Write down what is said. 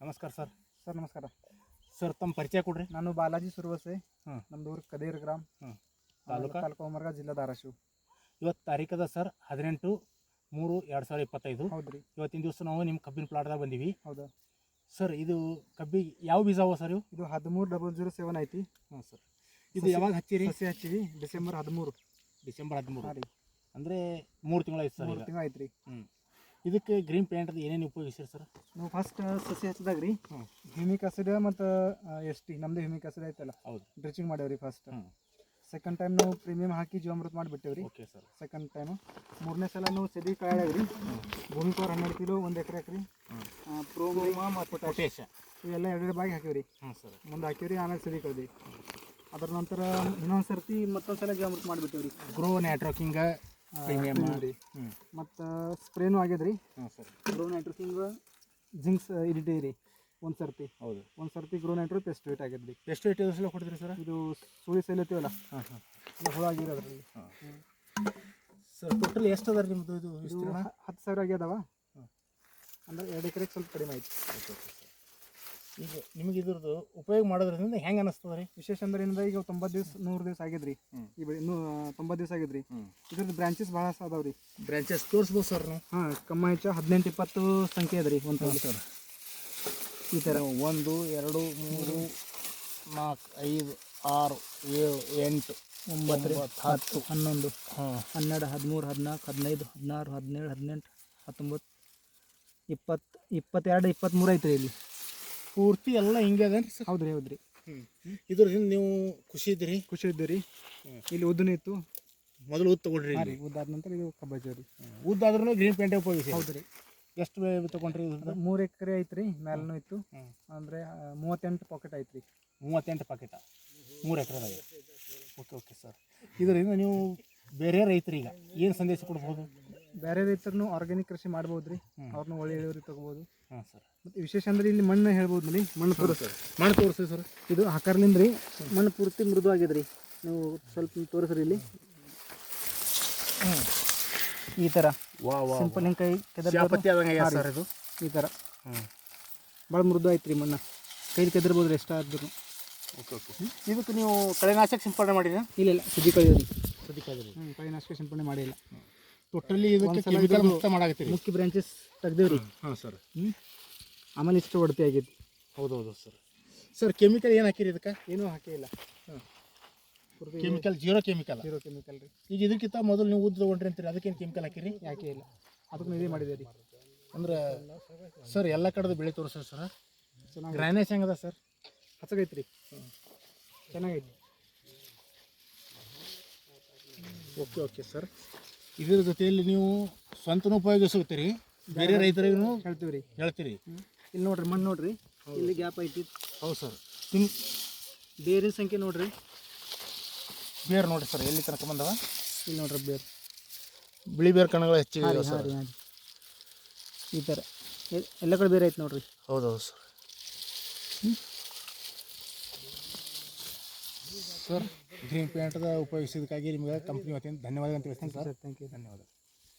ನಮಸ್ಕಾರ sir. Sir ನಮಸ್ಕಾರ. Sir ತಮ್ಮ ಪರಿಚಯ ಕೊಡ್ರಿ. ನಾನು ಬಾಲಾಜಿ ಸುರವಸೆ. ಹ್ಞೂ ನಮ್ಮದು ಊರು ಕದೇರ್ ಗ್ರಾಮ್. ಹ್ಞೂ ತಾಲೂಕು? ತಾಲೂಕಾ? ಹೊಮರ್ಗ ಜಿಲ್ಲಾ ಧಾರಾಶಿವ. ಇವತ್ತು ತಾರೀಕದ ಸರ್ ಹದಿನೆಂಟು ಮೂರು ಎರಡು ಸಾವಿರ ಇಪ್ಪತ್ತೈದು. ಹೌದ್ರಿ. ಇವತ್ತಿನ ದಿವಸ ನಾವು ನಿಮ್ಮ ಕಬ್ಬಿನ ಪ್ಲಾಟ್ದಾಗ ಬಂದೀವಿ. ಹೌದಾ. ಸರ್ ಇದು ಕಬ್ಬಿ ಯಾವ ಬೀಜ ಅವ ಸರ್ ಇವು? ಇದು ಹದಿಮೂರು ಡಬಲ್ ಜೀರೋ ಸೆವೆನ್ ಐತಿ. ಹಾಂ ಸರ್. ಇದು ಯಾವಾಗ ಹಚ್ಚಿರಿ? ಸಸಿ ಹಚ್ಚಿವಿ ಡಿಸೆಂಬರ್ ಹದಿಮೂರು. ಡಿಸೆಂಬರ್ ಹದಿಮೂರು. ಹಾಂ ರೀ. ಅಂದರೆ ಮೂರು ತಿಂಗಳಾಯ್ತು ಸರ್ ಮೂರು ತಿಂಗಳು ತಿಂಗಳು ಐತ್ರಿ ಹ್ಞೂ ಇದಕ್ಕೆ ಗ್ರೀನ್ ಪೇಂಟ್ ಏನೇನು ಉಪಯೋಗಿಸಿರಿ ಸರ್? ನಾವು ಫಸ್ಟ್ ಸಸಿ ಹಚ್ಚಿದಾಗ ರೀ. ಹ್ಯೂಮಿಕ್ ಆಸಿಡ್ ಮತ್ತು ಎಸ್ ಟಿ ನಮ್ದು ಹ್ಯೂಮಿಕ್ ಆಸಿಡ್ ಐತಲ್ಲ ಹೌದು. ಡ್ರಿಚಿಂಗ್ ಮಾಡ್ಯಾವ್ರಿ ಫಸ್ಟ್ ಸೆಕೆಂಡ್ ಟೈಮ್ ನಾವು ಪ್ರೀಮಿಯಂ ಹಾಕಿ ಜೀವಾಮೃತ ಮಾಡಿಬಿಟ್ಟೇವ್ರಿ ಓಕೆ ಸರ್ ಸೆಕೆಂಡ್ ಟೈಮು ಮೂರನೇ ಸಲ ನಾವು ಸದಿ ರೀ. ಭೂಮಿ ಪವರ್ ಹನ್ನೆರಡು ಕಿಲೋ ಒಂದು ಎಕರೆ ಹಾಕ್ರಿ ಪ್ರೋಮಾ ಮತ್ತು ಪೊಟ್ಯಾಶ್ ಇವೆಲ್ಲ ಎರಡೆರಡು ಬಾಗಿ ಹಾಕಿವ್ರಿ ಹಾಂ ಸರ್ ಮುಂದೆ ಹಾಕಿವ್ರಿ ಆಮೇಲೆ ಸದಿ ಕಳ್ದಿ. ಅದ್ರ ನಂತರ ಇನ್ನೊಂದು ಸರ್ತಿ ಮತ್ತೊಂದು ಸಲ ಜೀವಾಮೃತ ಮಾಡಿಬಿಟ್ಟೇವ್ರಿ ಗ್ರೋ ನೆಟ್ವರ್ಕಿಂಗ್ ಪ್ರೀಮಿಯಂ ರೀ. ಮತ್ತು ಸ್ಪ್ರೇನು ಆಗ್ಯದ್ರಿ. ಹಾಂ ಸರ್. ಗ್ರೋ ನೈಟ್ರೋಸಿಂಗ್ ಜಿಂಕ್ಸ್ ಇಡಿಟಿ ರೀ ಒಂದು ಸರ್ತಿ. ಹೌದು. ಒಂದು ಸರ್ತಿ ಗ್ರೋ ನೈಟ್ರೋ ಪೆಸ್ಟಿವೇಟ್ ಆಗ್ಯದ್ರಿ. ಎಷ್ಟು ವೇಟ್ ಸಲ ಕೊಡ್ತೀರಿ ಸರ್? ಇದು ಸುಳಿ ಸೈಲತ್ತೀವಲ್ಲ ಹಾಂ ಹಾಂ. ಹುಳ ಆಗಿರೋದ್ರಲ್ಲಿ. ಹಾಂ. ಸರ್ ಟೋಟಲ್ ಎಷ್ಟು ಅದ ನಿಮ್ಮದು ಇದು ಹತ್ತು ಸಾವಿರ ಆಗ್ಯದವ. ಅಂದ್ರೆ ಎರಡು ಎಕರೆಗೆ ಸ್ವಲ್ಪ ಕಡಿಮೆ ಆಯ್ತು. Okay okay. ಸರ್ ಈಗ ನಿಮಗೆ ಇದ್ರದ್ದು ಉಪಯೋಗ ಮಾಡೋದ್ರಿಂದ ಹೆಂಗೆ ಅನಿಸ್ತದೆ ರೀ? ವಿಶೇಷ ಅಂದ್ರೆ ಏನಂದ್ರೆ ಈಗ ತೊಂಬತ್ತು ದಿವಸ ನೂರು ದಿವಸ ಆಗಿದ್ರಿ. ಈ ಬೆಳೆ ನೂ ತೊಂಬತ್ತು ದಿವಸ ಆಗಿದ್ರಿ. ಇದ್ರದ್ದು ಬ್ರಾಂಚಸ್ ಭಾಳ ಅದಾವ್ರಿ. ಬ್ರಾಂಚಸ್ ತೋರಿಸ್ಬೋದು ಸರ್ ನಾವು. ಹಾಂ ಕಮ್ಮ ಹೆಚ್ಚು ಹದಿನೆಂಟು ಇಪ್ಪತ್ತು ಸಂಖ್ಯೆ ಅದ ರೀ ಒಂದು ಸರ್. ಈ ಥರ ಒಂದು ಎರಡು ಮೂರು ನಾಲ್ಕು ಐದು ಆರು ಏಳು ಎಂಟು ಒಂಬತ್ತು, ಹತ್ತು. ಹನ್ನೊಂದು. ಹಾಂ. ಹನ್ನೆರಡು ಹದಿಮೂರು ಹದಿನಾಲ್ಕು ಹದಿನೈದು ಹದಿನಾರು ಹದಿನೇಳು ಹದಿನೆಂಟು ಹತ್ತೊಂಬತ್ತು ಇಪ್ಪತ್ತು ಇಪ್ಪತ್ತೆರಡು ಇಪ್ಪತ್ತ್ಮೂರು ಐತ್ರಿ ಇಲ್ಲಿ. ಪೂರ್ತಿ ಎಲ್ಲ ಹಿಂಗೆ ಅದೇನು ಸರ್? ಹೌದ್ರಿ ಹೌದ್ರಿ. ಇದ್ರಿಂದ ನೀವು ಖುಷಿ ಇದ್ದೀರಿ? ಖುಷಿ ಇದ್ದೀರಿ. ಇಲ್ಲಿ ಉದ್ದನ ಇತ್ತು. ಮೊದಲು ಉದ್ದು ತಗೊಂಡ್ರಿ ಹಾಂ ರೀ ಉದ್ದಾದ ನಂತರ ಇದು ಕಬ್ಬಾಜಿ ರೀ ಉದ್ದಾದ್ರೂ ಗ್ರೀನ್ ಪೇಂಟೇ ಉಪಯೋಗಿಸಿ? ಹೌದ್ರಿ. ಎಷ್ಟು ತಗೊಂಡ್ರಿ? ಮೂರು ಎಕರೆ ಐತ್ರಿ ಮೇಲೂ ಇತ್ತು. ಅಂದರೆ ಮೂವತ್ತೆಂಟು ಪಾಕೆಟ್ ಐತ್ರಿ. ಮೂವತ್ತೆಂಟು ಪಾಕೆಟ ಮೂರು ಎಕರೆ ಓಕೆ ಓಕೆ ಸರ್. ಇದರಿಂದ ನೀವು ಬೇರೆ ರೈತರಿಗೆ ಏನು ಸಂದೇಶ ಕೊಡ್ಬೋದು? ಬೇರೆ ರೈತರನ್ನು ಆರ್ಗ್ಯಾನಿಕ್ ಕೃಷಿ ಮಾಡ್ಬೋದು ರೀ. ಅವ್ರನ್ನ ಒಳ್ಳೆ ಇಳುವರಿ ತಗೋಬೋದು. ಹಾಂ ಸರ್ ಮತ್ತು ವಿಶೇಷ ಅಂದ್ರೆ ಇಲ್ಲಿ ಮಣ್ಣು ಹೇಳ್ಬೋದು ನೋಡಿ ಮಣ್ಣು ತೋರಿಸ್ ಮಣ್ಣು ತೋರಿಸಿ ಸರ್ ಇದು ಹಾಕಾರ್ಲಿಂದ ರೀ ಮಣ್ಣು ಪೂರ್ತಿ ಮೃದು ಆಗಿದೆ ರೀ ನೀವು ಸ್ವಲ್ಪ ತೋರಿಸ್ರಿ ಇಲ್ಲಿ. ಈ ಥರ ಸಿಂಪಲ್ ಹಿಂಗೆ ಕೈ ಸರ್ ಇದು. ಈ ಥರ ಭಾಳ ಮೃದು ಐತೆ ರೀ ಮಣ್ಣು. ಕೈಲಿ ಕೆದರ್ಬೋದು ರೀ ಎಷ್ಟಾದ್ರೂ ಓಕೆ ಓಕೆ. ಇದಕ್ಕೆ ನೀವು ಕಳೆನಾಶಕ ಸಿಂಪಡಣೆ ಮಾಡಿದ್ರೆ ಇಲ್ಲ ಇಲ್ಲ. ಸುದ್ದಿ ಕಳಿಯೋದು. ಸುದ್ದಿ ಕಳೆದ್ರಿ ಕಳೆನಾಶಕ ಸಿಂಪಡಣೆ ಮಾಡಿಲ್ಲ. ಟೋಟಲಿ ಇದಕ್ಕೆ ಒಂದ್ಸಲ ಕೆಮಿಕಲ್ ಮುಕ್ತ ಮಾಡಾಕತ್ತೀರಿ. ಮುಖ್ಯ ಬ್ರಾಂಚಸ್ ತೆಗ್ದೇವ್ ರೀ ಹಾಂ ಸರ್. ಹ್ಞೂ ಆಮೇಲೆ ಇಷ್ಟು ಒಡತಿ ಆಗೈತಿ ಹೌದು ಹೌದು ಸರ್. ಸರ್ ಕೆಮಿಕಲ್ ಏನು ಹಾಕಿರಿ ಇದಕ್ಕೆ? ಏನೂ ಹಾಕಿಲ್ಲ ಹಾಂ. Chemical zero chemical zero chemical ರೀ. ಈಗ ಇದಕ್ಕಿಂತ ಮೊದಲು ನೀವು ಉದ್ದು ತಗೊಂಡ್ರಿ ಅಂತೀರಿ ಅದಕ್ಕೇನು ಕೆಮಿಕಲ್ ಹಾಕಿರಿ? ಯಾಕೆ ಇಲ್ಲ. ಅದಕ್ಕೆ ಇದೇ ಮಾಡಿದೆ ರೀ ಅಂದ್ರೆ ಸರ್ ಎಲ್ಲ ಕಡೆದು ಬೆಳೆ ತೋರಿಸ್ರಿ ಸರ್. ಚೆನ್ನಾಗಿ ಗ್ರಾನೇಜ್ ಹೆಂಗದ ಸರ್? ಹಸಗೈತೆ ರೀ ಚೆನ್ನಾಗೈತಿ. Okay okay sir. ಇದರ ಜೊತೆಯಲ್ಲಿ ನೀವು ಸ್ವಂತನೂ ಉಪಯೋಗಿಸುತ್ತೀರಿ. ಬೇರೆ ರೈತರಿಗೂ ಹೇಳ್ತೀವಿ ರೀ ಹೇಳ್ತೀರಿ ಇಲ್ಲಿ ನೋಡ್ರಿ ಮಣ್ಣು ನೋಡ್ರಿ. ಇಲ್ಲಿ ಗ್ಯಾಪ್ ಐತಿ. ಹೌದು ಸರ್. ನಿಮ್ಮ ಬೇರೆ ಸಂಖ್ಯೆ ನೋಡ್ರಿ. ಬೇರೆ ನೋಡ್ರಿ ಸರ್ ಎಲ್ಲಿ ತನಕ ಬಂದವ? ಇಲ್ಲಿ ನೋಡ್ರಿ ಬೇರು. ಬಿಳಿ ಬೇರೆ ಕಣಗಳು ಹೆಚ್ಚಿಗೆ ಸರ್. ಈ ಥರ ಎಲ್ಲ ಕಡೆ ಬೇರೆ ಐತೆ ನೋಡ್ರಿ. ಹೌದು ಹೌದು ಸರ್. ಸರ್ ಗ್ರೀನ್ ಪೇಂಟ್ದ ಉಪಯೋಗಿಸಿದ್ದಕ್ಕಾಗಿ ನಿಮಗೆ ಕಂಪ್ನಿ ವತಿಯಿಂದ ಧನ್ಯವಾದ ಅಂತ ತಿಳಿಸ್ತೀನಿ ಸರ್. ಥ್ಯಾಂಕ್ ಯು ಧನ್ಯವಾದ